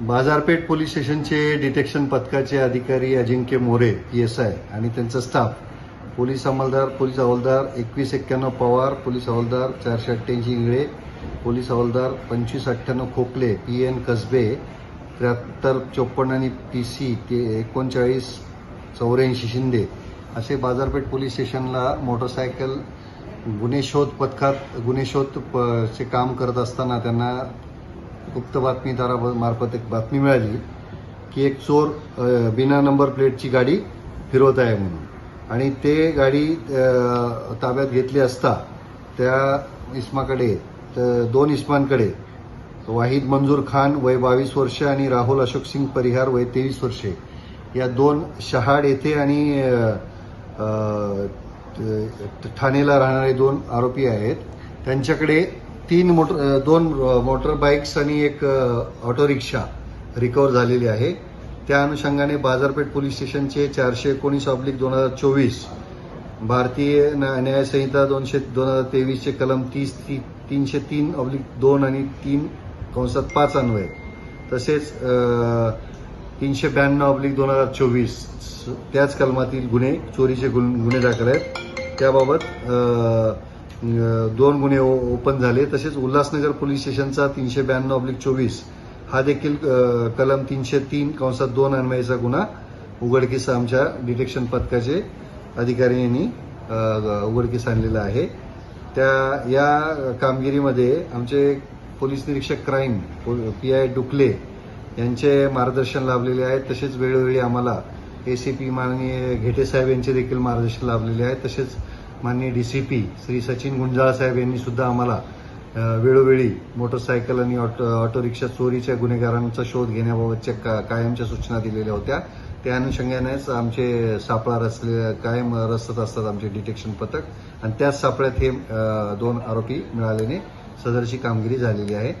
बाजारपेठ पोलीस स्टेशनचे डिटेक्शन पथकाचे अधिकारी Ajinkya More P S I आणि त्यांचा स्टाफ पोलीस अंमलदार पोलीस हवालदार एकवीस एक्क्याण्णव पवार पोलीस हवालदार चारशे अठ्ठ्याऐंशी इंगळे पोलीस हवालदार पंचवीस अठ्ठ्याण्णव खोकले पी एन कसबे त्र्याहत्तर चोपन्न आणि पी सी ते एकोणचाळीस चौऱ्याऐंशी शिंदे. असे बाजारपेठ पोलीस स्टेशनला मोटरसायकल गुन्हे शोध पथकात गुन्हे शोध प- चे काम करत असताना त्यांना गुप्त बातमीदारामार्फत एक बातमी मिळाली की एक चोर बिना नंबर प्लेटची गाडी फिरवत आहे म्हणून. आणि ते गाडी ताब्यात घेतली असता त्या इस्माकडे दोन इस्मांकडे वाहिद मंजूर खान वय बावीस वर्ष आणि राहुल अशोक सिंग परिहार वय तेवीस वर्षे या दोन शहाड येथे आणि ठाणेला राहणारे दोन आरोपी आहेत. त्यांच्याकडे तीन मोटर दोन मोटर बाईक्स आणि एक ऑटो रिक्षा रिकवर झालेली आहे. त्या अनुषंगाने बाजारपेठ पोलीस स्टेशनचे चारशे एकोणीस ऑब्लिक दोन हजार चोवीस भारतीय न्यायसंहिता दोनशे दोन हजार तेवीसचे कलम तीस ती तीनशे तीन ऑब्लिक दोन आणि तीन कंसात पाच अन्वय. तसेच तीनशे ब्याण्णव ऑब्लिक दोन हजार चोवीस त्याच कलमातील गुन्हे चोरीचे गुन- गुन्हे दाखल आहेत. त्याबाबत दोन गुन्हे ओ- ओपन झाले. तसेच उल्हासनगर पोलीस स्टेशनचा तीनशे ब्याण्णव ऑब्लिक चोवीस. हा देखील कलम तीनशे तीन कंसात दोन अन्वयाचा गुन्हा. उघडकीस आमच्या डिटेक्शन पथकाचे अधिकारी यांनी उघडकीस आणलेला आहे. त्या या कामगिरीमध्ये आमचे पोलीस निरीक्षक क्राईम पी आय डुकले यांचे मार्गदर्शन लाभलेले आहे. तसेच वेळोवेळी आम्हाला एसीपी माननीय घेटे साहेब यांचे देखील मार्गदर्शन लाभलेले आहे. तसेच माननीय डीसीपी श्री सचिन गुंजाळ साहेब यांनी सुद्धा आम्हाला वेळोवेळी मोटरसायकल आणि ऑटो ऑटो रिक्षा चोरीच्या गुन्हेगारांचा शोध घेण्याबाबतच्या का, कायमच्या सूचना दिलेल्या होत्या. त्या अनुषंगानेच आमचे सापळा रचले कायम रचत असतात आमचे डिटेक्शन पथक. आणि त्याच सापळ्यात हे दोन आरोपी मिळाल्याने सदरची कामगिरी झालेली आहे.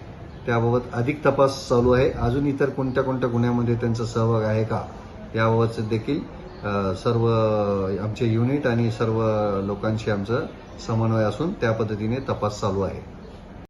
त्याबाबत अधिक तपास चालू आहे. अजून इतर कोणत्या कोणत्या गुन्ह्यामध्ये त्यांचा सहभाग आहे का याबाबत देखील सर्व आमचे युनिट आणि सर्व लोकांशी आमचं समन्वय असून त्या पद्धतीने तपास चालू आहे.